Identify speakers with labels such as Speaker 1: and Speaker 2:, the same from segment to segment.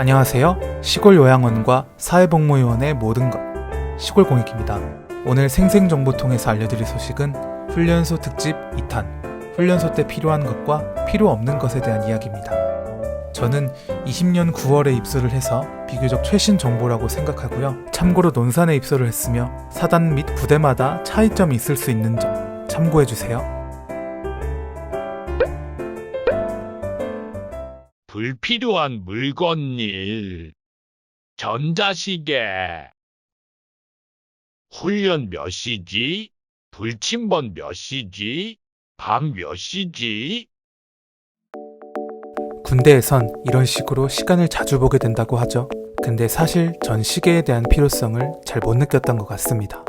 Speaker 1: 안녕하세요. 시골 요양원과 사회복무요원의 모든 것 시골 공익입니다. 오늘 생생정보통해서 알려드릴 소식은 훈련소 특집 2탄 훈련소 때 필요한 것과 필요 없는 것에 대한 이야기입니다. 저는 20년 9월에 입소를 해서 비교적 최신 정보라고 생각하고요. 참고로 논산에 입소를 했으며 사단 및 부대마다 차이점이 있을 수 있는 점 참고해 주세요.
Speaker 2: 불필요한 물건 일. 전자시계. 훈련 몇 시지? 불침번 몇 시지? 밤 몇 시지?
Speaker 1: 군대에선 이런 식으로 시간을 자주 보게 된다고 하죠. 근데 사실 전 시계에 대한 필요성을 잘 못 느꼈던 것 같습니다.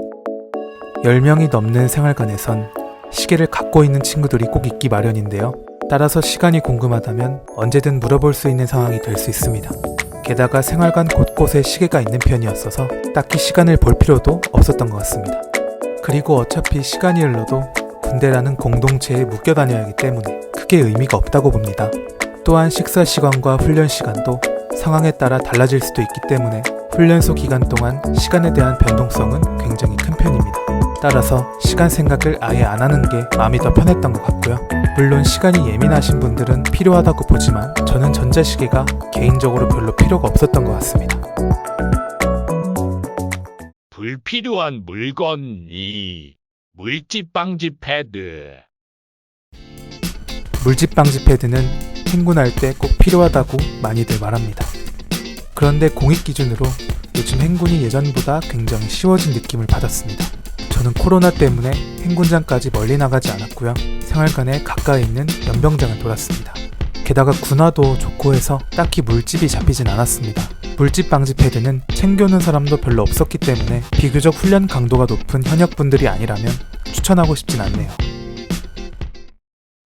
Speaker 1: 10명이 넘는 생활관에선 시계를 갖고 있는 친구들이 꼭 있기 마련인데요. 따라서 시간이 궁금하다면 언제든 물어볼 수 있는 상황이 될 수 있습니다. 게다가 생활관 곳곳에 시계가 있는 편이었어서 딱히 시간을 볼 필요도 없었던 것 같습니다. 그리고 어차피 시간이 흘러도 군대라는 공동체에 묶여 다녀야 하기 때문에 크게 의미가 없다고 봅니다. 또한 식사 시간과 훈련 시간도 상황에 따라 달라질 수도 있기 때문에 훈련소 기간 동안 시간에 대한 변동성은 굉장히 큰 편입니다. 따라서 시간 생각을 아예 안 하는 게 마음이 더 편했던 것 같고요. 물론 시간이 예민하신 분들은 필요하다고 보지만 저는 전자시계가 개인적으로 별로 필요가 없었던 것 같습니다.
Speaker 2: 불필요한 물건 이. 물집 방지 패드.
Speaker 1: 물집 방지 패드는 행군할 때 꼭 필요하다고 많이들 말합니다. 그런데 공익 기준으로 요즘 행군이 예전보다 굉장히 쉬워진 느낌을 받았습니다. 저는 코로나 때문에 행군장까지 멀리 나가지 않았고요. 생활관에 가까이 있는 연병장을 돌았습니다. 게다가 군화도 좋고 해서 딱히 물집이 잡히진 않았습니다. 물집 방지 패드는 챙겨오는 사람도 별로 없었기 때문에 비교적 훈련 강도가 높은 현역분들이 아니라면 추천하고 싶진 않네요.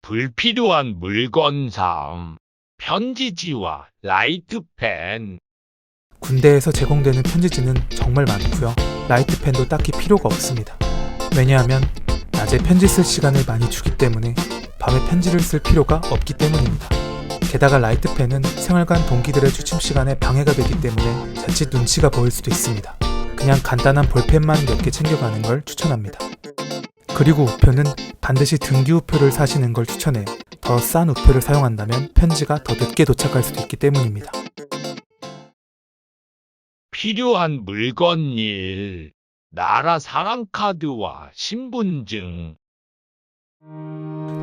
Speaker 2: 불필요한 물건 3. 편지지와 라이트펜.
Speaker 1: 군대에서 제공되는 편지지는 정말 많고요. 라이트펜도 딱히 필요가 없습니다. 왜냐하면 낮에 편지 쓸 시간을 많이 주기 때문에 밤에 편지를 쓸 필요가 없기 때문입니다. 게다가 라이트펜은 생활관 동기들의 취침 시간에 방해가 되기 때문에 자칫 눈치가 보일 수도 있습니다. 그냥 간단한 볼펜만 몇 개 챙겨가는 걸 추천합니다. 그리고 우표는 반드시 등기 우표를 사시는 걸 추천해요. 더 싼 우표를 사용한다면 편지가 더 늦게 도착할 수도 있기 때문입니다.
Speaker 2: 필요한 물건 일. 나라 사랑카드와 신분증.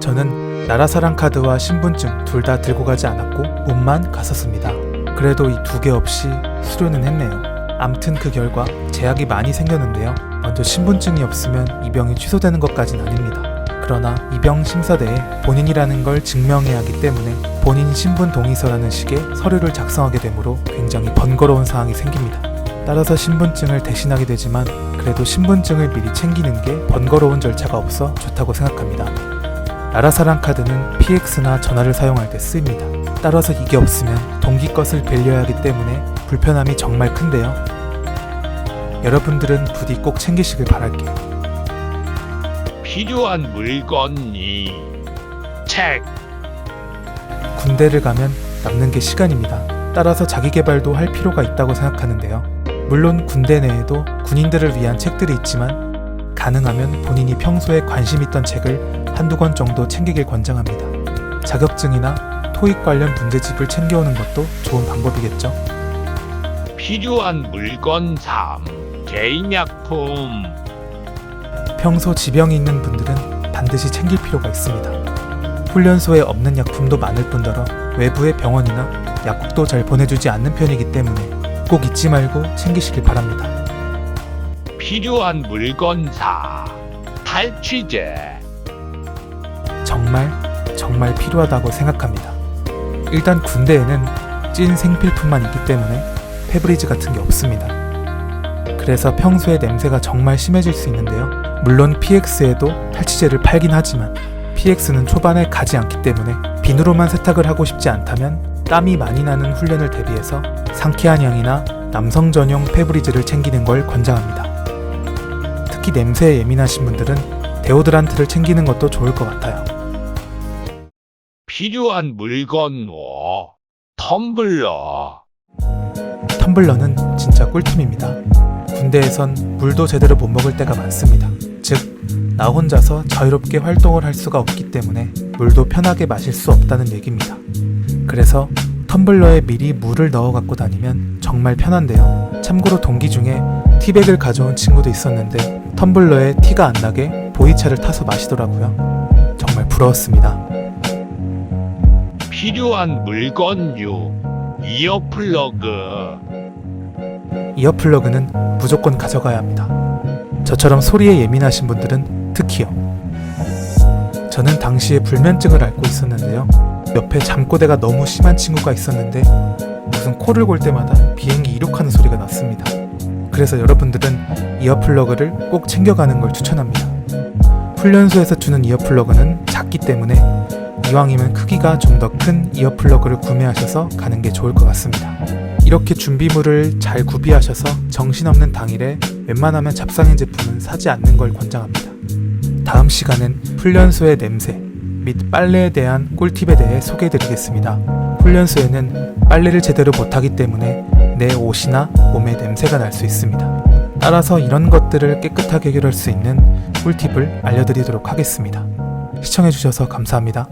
Speaker 1: 저는 나라 사랑 카드와 신분증 둘 다 들고 가지 않았고 몸만 갔었습니다. 그래도 이 두 개 없이 수료는 했네요. 암튼 그 결과 제약이 많이 생겼는데요. 먼저 신분증이 없으면 입영이 취소되는 것까진 아닙니다. 그러나 입영 심사대에 본인이라는 걸 증명해야 하기 때문에 본인 신분 동의서라는 식의 서류를 작성하게 되므로 굉장히 번거로운 상황이 생깁니다. 따라서 신분증을 대신하게 되지만 그래도 신분증을 미리 챙기는 게 번거로운 절차가 없어 좋다고 생각합니다. 나라사랑 카드는 PX나 전화를 사용할 때 쓰입니다. 따라서 이게 없으면 동기 것을 빌려야 하기 때문에 불편함이 정말 큰데요. 여러분들은 부디 꼭 챙기시길 바랄게요.
Speaker 2: 필요한 물건 이. 책.
Speaker 1: 군대를 가면 남는 게 시간입니다. 따라서 자기 개발도 할 필요가 있다고 생각하는데요. 물론 군대 내에도 군인들을 위한 책들이 있지만 가능하면 본인이 평소에 관심 있던 책을 한두 권 정도 챙기길 권장합니다. 자격증이나 토익 관련 문제집을 챙겨오는 것도 좋은 방법이겠죠.
Speaker 2: 필요한 물건 3. 개인약품.
Speaker 1: 평소 지병이 있는 분들은 반드시 챙길 필요가 있습니다. 훈련소에 없는 약품도 많을 뿐더러 외부의 병원이나 약국도 잘 보내주지 않는 편이기 때문에 꼭 잊지 말고 챙기시길 바랍니다.
Speaker 2: 필요한 물건 4. 탈취제.
Speaker 1: 정말 정말 필요하다고 생각합니다. 일단 군대에는 찐 생필품만 있기 때문에 페브리즈 같은 게 없습니다. 그래서 평소에 냄새가 정말 심해질 수 있는데요. 물론 PX에도 탈취제를 팔긴 하지만 PX는 초반에 가지 않기 때문에 비누로만 세탁을 하고 싶지 않다면 땀이 많이 나는 훈련을 대비해서 상쾌한 향이나 남성 전용 페브리즈를 챙기는 걸 권장합니다. 특히 냄새에 예민하신 분들은 데오드란트를 챙기는 것도 좋을 것 같아요.
Speaker 2: 필요한 물건 5. 텀블러.
Speaker 1: 텀블러는 진짜 꿀템입니다. 군대에선 물도 제대로 못 먹을 때가 많습니다. 즉, 나 혼자서 자유롭게 활동을 할 수가 없기 때문에 물도 편하게 마실 수 없다는 얘기입니다. 그래서 텀블러에 미리 물을 넣어 갖고 다니면 정말 편한데요. 참고로 동기 중에 티백을 가져온 친구도 있었는데 텀블러에 티가 안 나게 보이차를 타서 마시더라고요. 정말 부러웠습니다.
Speaker 2: 필요한 물건류 이어플러그
Speaker 1: 이어플러그는 무조건 가져가야 합니다. 저처럼 소리에 예민하신 분들은 특히요. 저는 당시에 불면증을 앓고 있었는데요. 옆에 잠꼬대가 너무 심한 친구가 있었는데 무슨 코를 골 때마다 비행기 이륙하는 소리가 났습니다. 그래서 여러분들은 이어플러그를 꼭 챙겨가는 걸 추천합니다. 훈련소에서 주는 이어플러그는 작기 때문에 이왕이면 크기가 좀 더 큰 이어플러그를 구매하셔서 가는 게 좋을 것 같습니다. 이렇게 준비물을 잘 구비하셔서 정신없는 당일에 웬만하면 잡상인 제품은 사지 않는 걸 권장합니다. 다음 시간은 훈련소의 냄새 및 빨래에 대한 꿀팁에 대해 소개해 드리겠습니다. 훈련소에는 빨래를 제대로 못하기 때문에 내 옷이나 몸에 냄새가 날 수 있습니다. 따라서 이런 것들을 깨끗하게 해결할 수 있는 꿀팁을 알려드리도록 하겠습니다. 시청해주셔서 감사합니다.